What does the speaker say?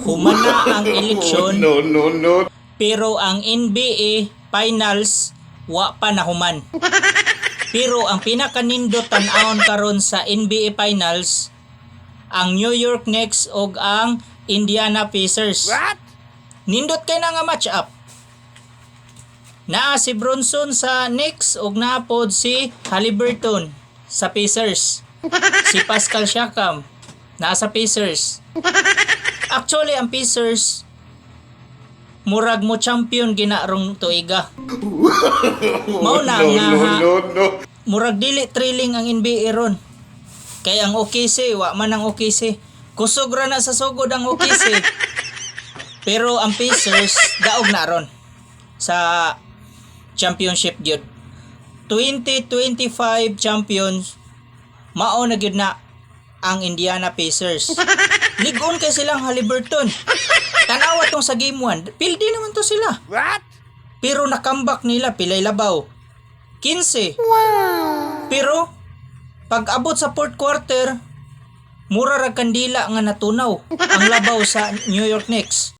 Human na ang eleksyon no, no, no. pero ang NBA Finals wa pa nahuman. Pero ang pinakanindot tan-awon karon sa NBA Finals ang New York Knicks ug ang Indiana Pacers. What? Nindot kay na nga match up. Naa si Bronson sa Knicks ug naapod si Halliburton sa Pacers. Si Pascal Siakam nasa Pacers. Actually ang Pacers murag mo champion ginarong tuiga. Mao na no, nga no, no, no. murag dili thrilling ang NBA ron. Kaya ang OKC, wa man ang OKC. Kusog ra na sa sugod ang OKC. Pero ang Pacers, daog na ron sa championship gyud. 2025 champions, mao na gyud na ang Indiana Pacers. Ligon kay silang Halliburton. Tanawa tong sa game 1. Pildi naman to sila. What? Pero nakambak nila pilay labaw. 15. Pero pag abot sa fourth quarter, mura ra kandila nga natunaw ang labaw sa New York Knicks.